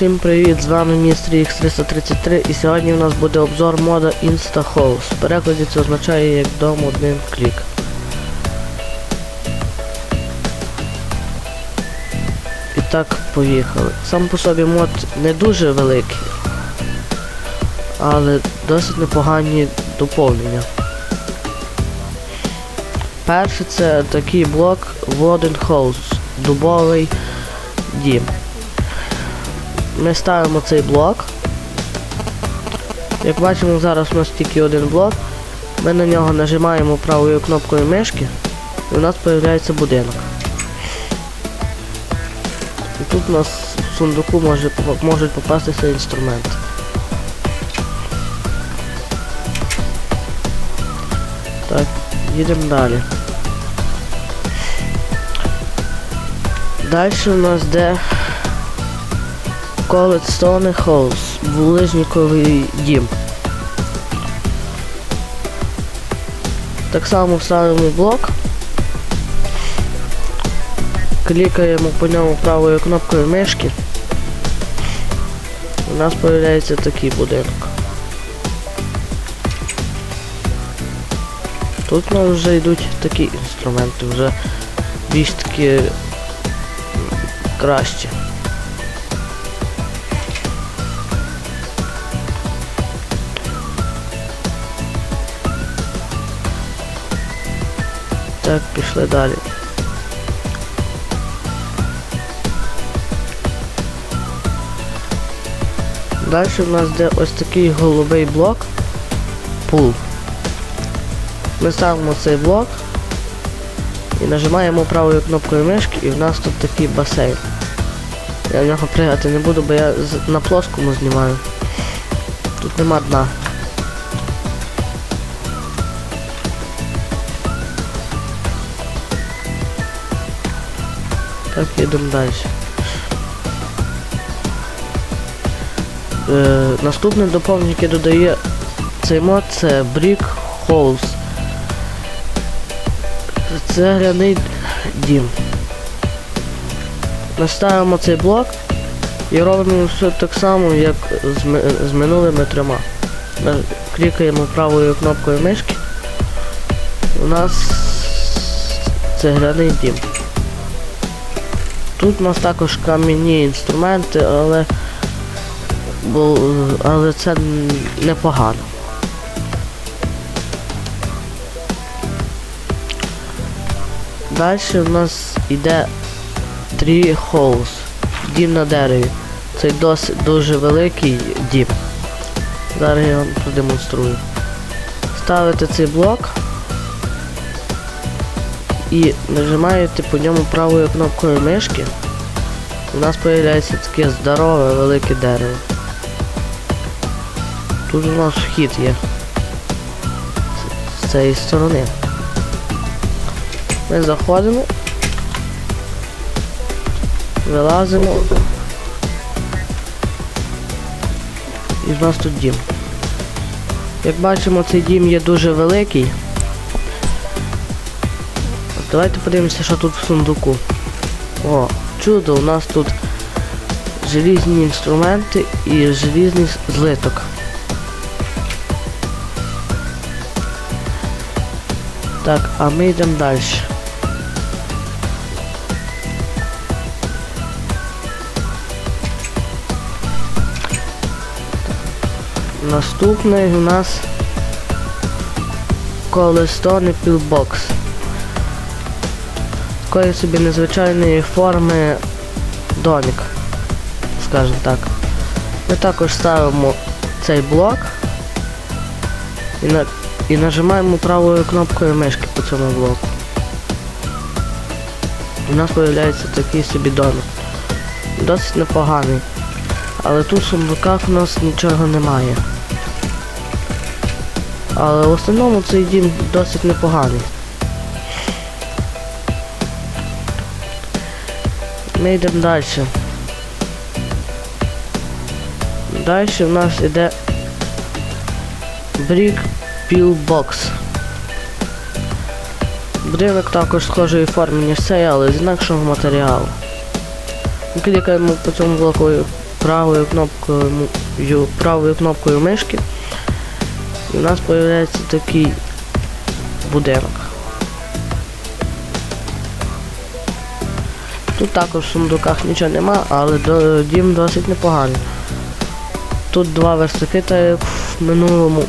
Всім привіт! З вами містер X333 і сьогодні у нас буде обзор мода InstaHouse. В перекладі це означає як дом одним клік. І так, поїхали. Сам по собі мод не дуже великий, але досить непогані доповнення. Перше це такий блок Wooden House, дубовий дім. Ми ставимо цей блок. Як бачимо, зараз у нас тільки один блок. Ми на нього нажимаємо правою кнопкою мишки і у нас з'являється будинок. І тут у нас в сундуку може, можуть попастися інструменти. Так, їдемо далі. Далі у нас де Коледстоне Хоус, булижниковий дім. Так само вставимо блок. Клікаємо по ньому правою кнопкою мишки. У нас з'являється такий будинок. Тут у нас вже йдуть такі інструменти, вже більш такі кращі. Так, пішли далі. Далі в нас де ось такий голубий блок. Пул. Ми ставимо цей блок і нажимаємо правою кнопкою мишки і в нас тут такий басейн. Я в нього пригати не буду, бо я на плоскому знімаю. Тут нема дна. Так, їдемо далі. Е, наступне доповнення, яке додає цей мод, це Brick House. Це гляний дім. Наставимо цей блок і робимо все так само, як з, з минулими трьома. Клікаємо правою кнопкою мишки. У нас цегляний дім. Тут у нас також кам'яні інструменти, але бо, але це непогано. Далі у нас йде Tree House, дім на дереві. Це досить дуже великий дім. Зараз я вам продемонструю. Ставите цей блок і нажимаєте по ньому правою кнопкою мишки. У нас з'являється таке здорове велике дерево. Тут у нас вхід є. З- цієї сторони. Ми заходимо. Вилазимо. І в нас тут дім. Як бачимо, цей дім є дуже великий. Давайте подивимося, що тут в сундуку. О, чудо, у нас тут желізні інструменти і желізний злиток. Так, а ми йдемо далі. Наступний у нас колестоний пілбокс. Такої собі незвичайної форми домик, скажімо так. Ми також ставимо цей блок і, на, і нажимаємо правою кнопкою мишки по цьому блоку. У нас з'являється такий собі домик. Досить непоганий. Але тут в сундуках у нас нічого немає. Але в основному цей дім досить непоганий. Ми йдемо далі. Далі в нас Brick Peel Box. Будинок також схожої форми, ніж цей, але з інакшого матеріалу. Клікаємо по цьому блоку правою кнопкою, правою кнопкою мишки. І у нас з'являється такий будинок. Тут також в сундуках нічого нема, але дім досить непоганий. Тут два верстаки, так як в минулому,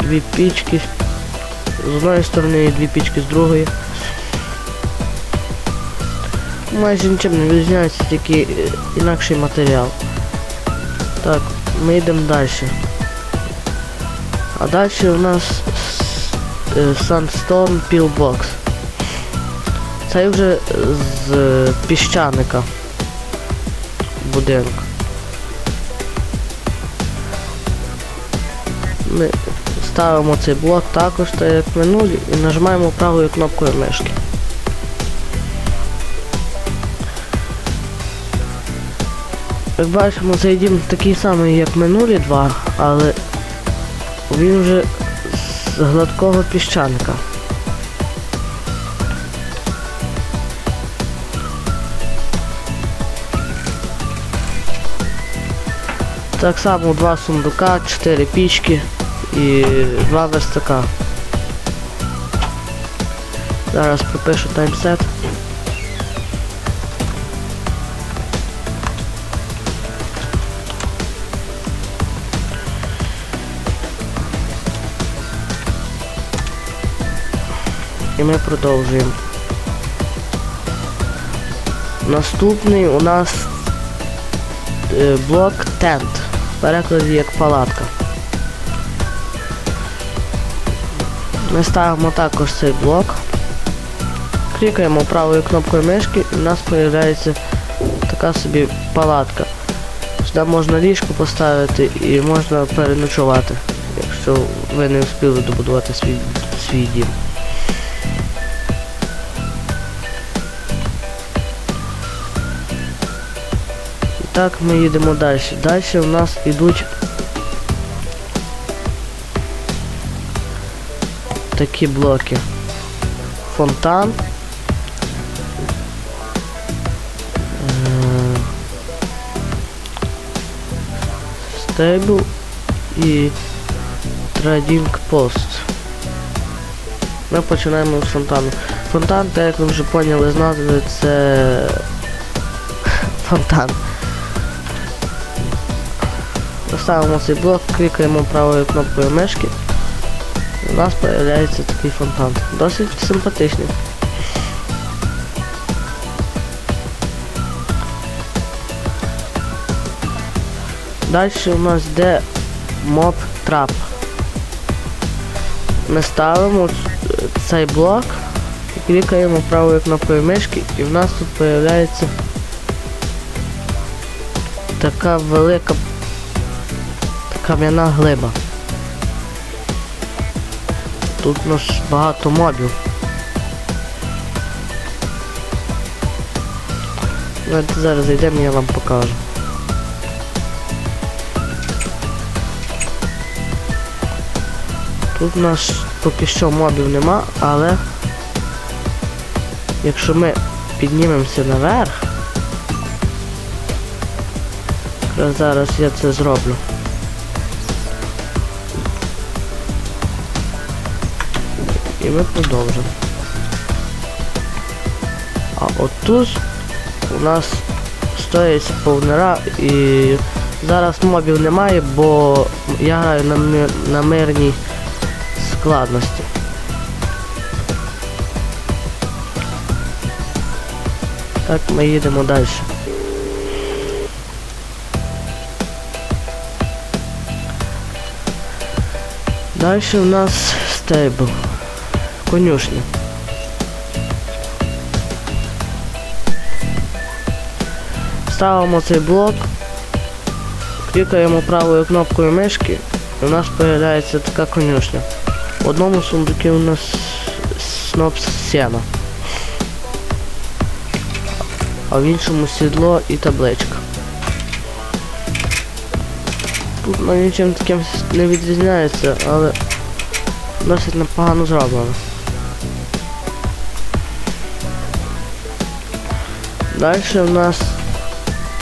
дві пічки з одної сторони і дві пічки з другої. Майже нічим не відрізняється, тільки е, інакший матеріал. Так, ми йдемо далі. А далі у нас е, Sandstone Pillbox. Це вже з е, піщаника будинок. Ми ставимо цей блок також, так як минулі, і нажимаємо правою кнопкою мишки. Як бачимо, цей дім такий самий, як минулі два, але він вже з гладкого піщаника. Так само два сундука, чотири пічки і два верстака. Зараз пропишу таймсет. І ми продовжуємо. Наступний у нас е, блок тент. Перекладі як палатка. Ми ставимо також цей блок. Клікаємо правою кнопкою мишки і в нас з'являється така собі палатка. Сюди можна ліжко поставити і можна переночувати, якщо ви не встигли добудувати свій, свій дім. Так ми їдемо далі. Далі у нас йдуть такі блоки. Фонтан. Е, Стейбл і Trading Post. Ми починаємо з фонтану. Фонтан, так як ви вже поняли з назви, це фонтан. Ставимо цей блок, клікаємо правою кнопкою мишки. У нас з'являється такий фонтан. Досить симпатичний. Далі у нас йде моб трап. Ми ставимо цей блок клікаємо правою кнопкою мишки і в нас тут з'являється така велика кам'яна глиба. Тут у нас багато мобів. Давайте зараз зайдемо я вам покажу. Тут у нас поки що мобів нема, але якщо ми піднімемося наверх, зараз я це зроблю. І ми продовжимо. А отут у нас стоїть повнера і зараз мобів немає, бо я граю на, на мирній складності. Так, ми їдемо далі. Далі у нас стейбл. Конюшня. Ставимо цей блок, клікаємо правою кнопкою мишки, і у нас з'являється така конюшня. В одному сундукі у нас сноп сена, а в іншому сідло і табличка. Тут ну, нічим таким не відрізняється, але досить непогано зроблено. Далі у нас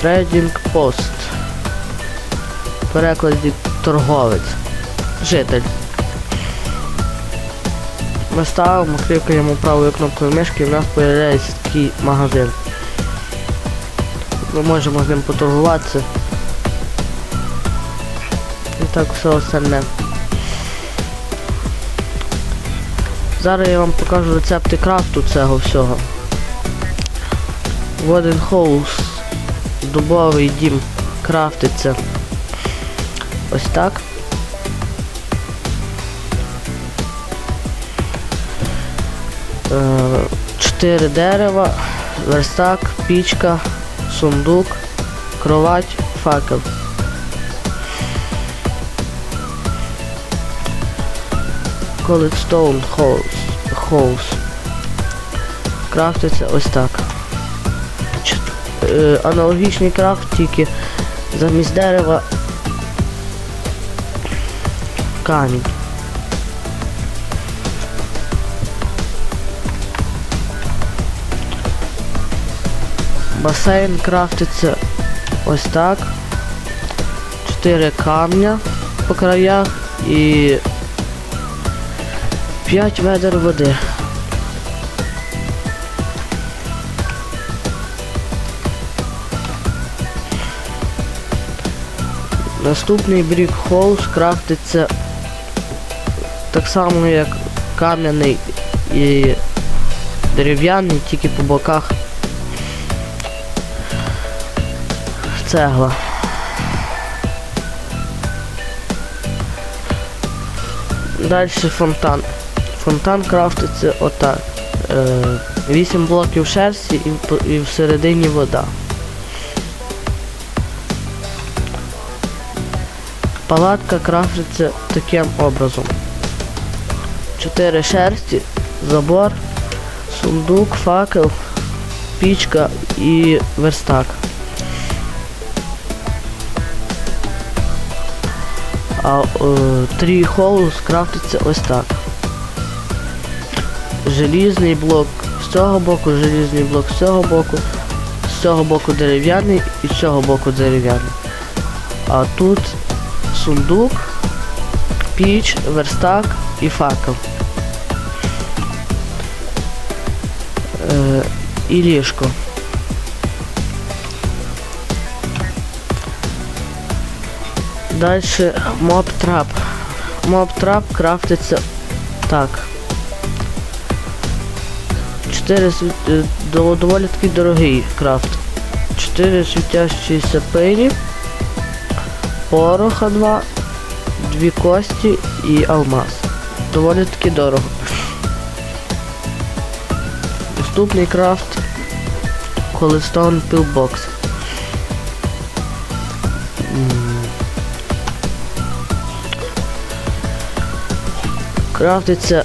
Trading Post. перекладі торговець. Житель. Ми ставимо, клікаємо правою кнопкою мишки і в нас з'являється такий магазин. Ми можемо з ним поторгуватися. І так все остальне. Зараз я вам покажу рецепти крафту цього всього. Воден House дубовий дім крафтиться ось так. Е, Чотири дерева, верстак, пічка, сундук, кровать, факел. House. House. Крафтиться ось так. Е, аналогічний крафт, тільки замість дерева камінь. Басейн крафтиться ось так. Чотири камня по краях і 5 ведер води. Наступний брік хоус крафтиться так само як кам'яний і дерев'яний, тільки по боках цегла. Далі фонтан. Фонтан крафтиться отак. Е, 8 блоків шерсті і всередині вода. Палатка крафтиться таким образом. 4 шерсті, забор, сундук, факел, пічка і верстак. А е, трій холл скрафтиться ось так. Желізний блок з цього боку, желізний блок з цього боку, з цього боку дерев'яний і з цього боку дерев'яний. А тут сундук, піч, верстак і факел. Е, і ліжко. Дальше моб трап. Моб трап крафтиться так. Чотири світ... е, до- доволі такий дорогий крафт. Чотири світящіся пилі, пороха два, дві кості і алмаз. Доволі таки дорого. Наступний крафт Холестон Пілбокс. Крафтиться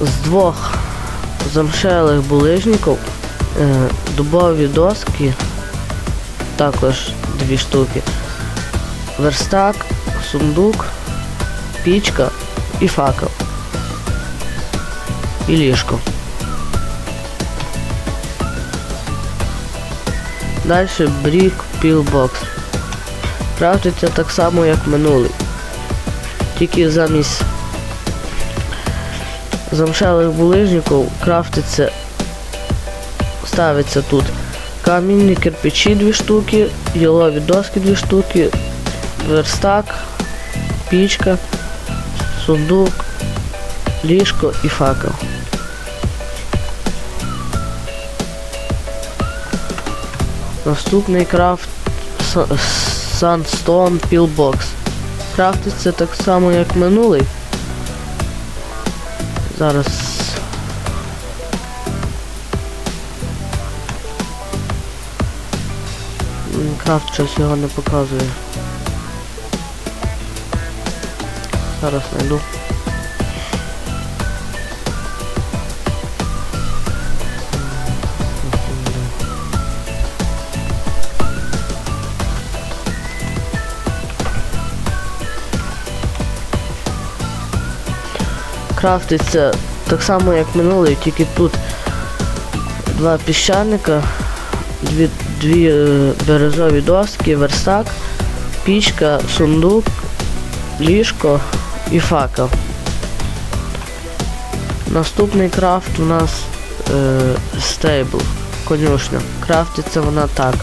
з двох замшелих булижників, е, дубові доски, також дві штуки, верстак, сундук, пічка і факел. І ліжко. Далі брік пілбокс. Крафтиться так само, як минулий. Тільки замість замшелих булижників крафтиться, ставиться тут камінні кирпичі дві штуки, ялові доски дві штуки, верстак, пічка, сундук, ліжко і факел. Наступний крафт Sandstone Pillbox. Крафтиться так само, як минулий. Зараз. Крафт щось його не показує. Зараз знайду. Крафтиться так само, як минулий, тільки тут два піщаника, дві, дві е, березові доски, верстак, пічка, сундук, ліжко і факел. Наступний крафт у нас е, стейбл, конюшня. Крафтиться вона так.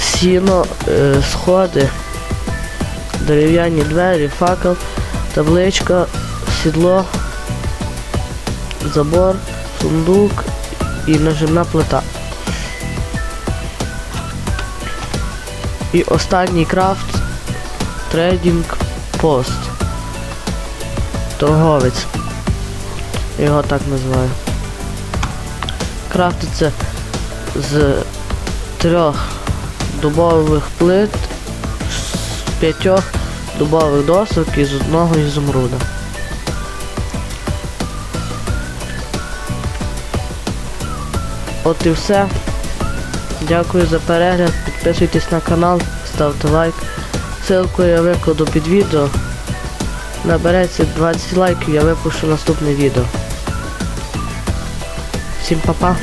Сіно, е, сходи, дерев'яні двері, факел, табличка, сідло, забор, сундук і нажимна плита. І останній крафт трейдинг пост. Торговець. Його так називаю. Крафтиться з трьох дубових плит, з п'ятьох дубових досок і з одного ізумруда. От і все. Дякую за перегляд. Підписуйтесь на канал, ставте лайк. Ссылку я викладу під відео. Набереться 20 лайків, я випущу наступне відео. Всім па-па.